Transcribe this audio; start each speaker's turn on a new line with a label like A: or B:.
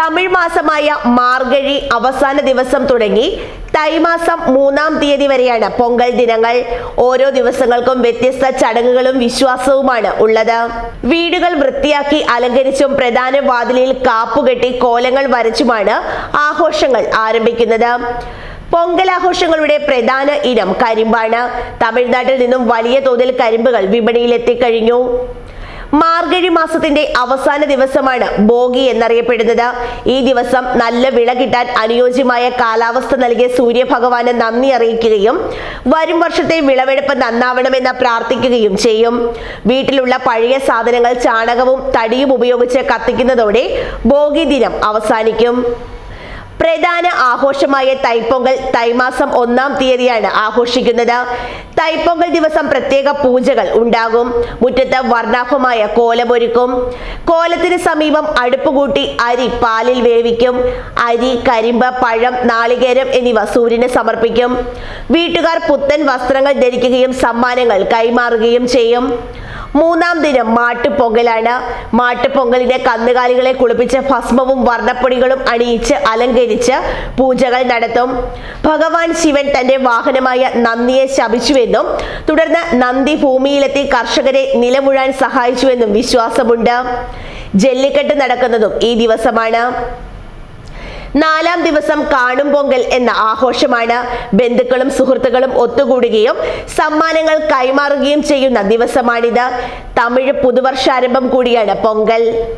A: തമിഴ് മാസമായ മാർഗഴി അവസാന ദിവസം തുടങ്ങി തൈമാസം മൂന്നാം തീയതി വരെയാണ് പൊങ്കൽ ദിനങ്ങൾ. ഓരോ ദിവസങ്ങൾക്കും വ്യത്യസ്ത ചടങ്ങുകളും വിശ്വാസവുമാണ് ഉള്ളത്. വീടുകൾ വൃത്തിയാക്കി അലങ്കരിച്ചും പ്രധാന വാതിലിൽ കാപ്പുകെട്ടി കോലങ്ങൾ വരച്ചുമാണ് ആഘോഷങ്ങൾ ആരംഭിക്കുന്നത്. പൊങ്കൽ ആഘോഷങ്ങളുടെ പ്രധാന ഇനം കരിമ്പാണ്. തമിഴ്നാട്ടിൽ നിന്നും വലിയ തോതിൽ കരിമ്പുകൾ വിപണിയിൽ എത്തിക്കഴിഞ്ഞു മാർഗഴി മാസത്തിന്റെ അവസാന ദിവസമാണ് ഭോഗി എന്നറിയപ്പെടുന്നത്. ഈ ദിവസം നല്ല വിള കിട്ടാൻ അനുയോജ്യമായ കാലാവസ്ഥ നൽകിയ സൂര്യഭഗവാന് നന്ദി അറിയിക്കുകയും വരും വർഷത്തെ വിളവെടുപ്പ് നന്നാവണമെന്ന് പ്രാർത്ഥിക്കുകയും ചെയ്യും. വീട്ടിലുള്ള പഴയ സാധനങ്ങൾ ചാണകവും തടിയും ഉപയോഗിച്ച് കത്തിക്കുന്നതോടെ ഭോഗി ദിനം അവസാനിക്കും. പ്രധാന ആഘോഷമായ തൈപ്പൊങ്കൽ തൈമാസം ഒന്നാം തീയതിയാണ് ആഘോഷിക്കുന്നത്. തൈപ്പൊങ്കൽ ദിവസം പ്രത്യേക പൂജകൾ ഉണ്ടാകും. മുറ്റത്ത് വർണാഭമായ കോലമൊരുക്കും. കോലത്തിന് സമീപം അടുപ്പ് കൂട്ടി അരി പാലിൽ വേവിക്കും. അരി കരിമ്പ് പഴം നാളികേരം എന്നിവ സൂര്യന് സമർപ്പിക്കും. വീട്ടുകാർ പുത്തൻ വസ്ത്രങ്ങൾ ധരിക്കുകയും സമ്മാനങ്ങൾ കൈമാറുകയും ചെയ്യും. മൂന്നാം ദിനം മാട്ടുപൊങ്കലാണ്. മാട്ടുപൊങ്കലിന്റെ കന്നുകാലികളെ കുളിപ്പിച്ച് ഭസ്മവും വർണപ്പൊടികളും അണിയിച്ച് അലങ്കരിച്ച് പൂജകൾ നടത്തും. ഭഗവാൻ ശിവൻ തന്റെ വാഹനമായ നന്ദിയെ ശപിച്ചുവെന്നും തുടർന്ന് നന്ദി ഭൂമിയിലെത്തി കർഷകരെ നിലമുഴാൻ സഹായിച്ചുവെന്നും വിശ്വാസമുണ്ട്. ജല്ലിക്കെട്ട് നടക്കുന്നതും ഈ ദിവസമാണ്. നാലാം ദിവസം കാണും പൊങ്കൽ എന്ന ആഘോഷമാണ്. ബന്ധുക്കളും സുഹൃത്തുക്കളും ഒത്തുകൂടുകയും സമ്മാനങ്ങൾ കൈമാറുകയും ചെയ്യുന്ന ദിവസമാണിത്. തമിഴ് പുതുവർഷാരംഭം കൂടിയാണ് പൊങ്കൽ.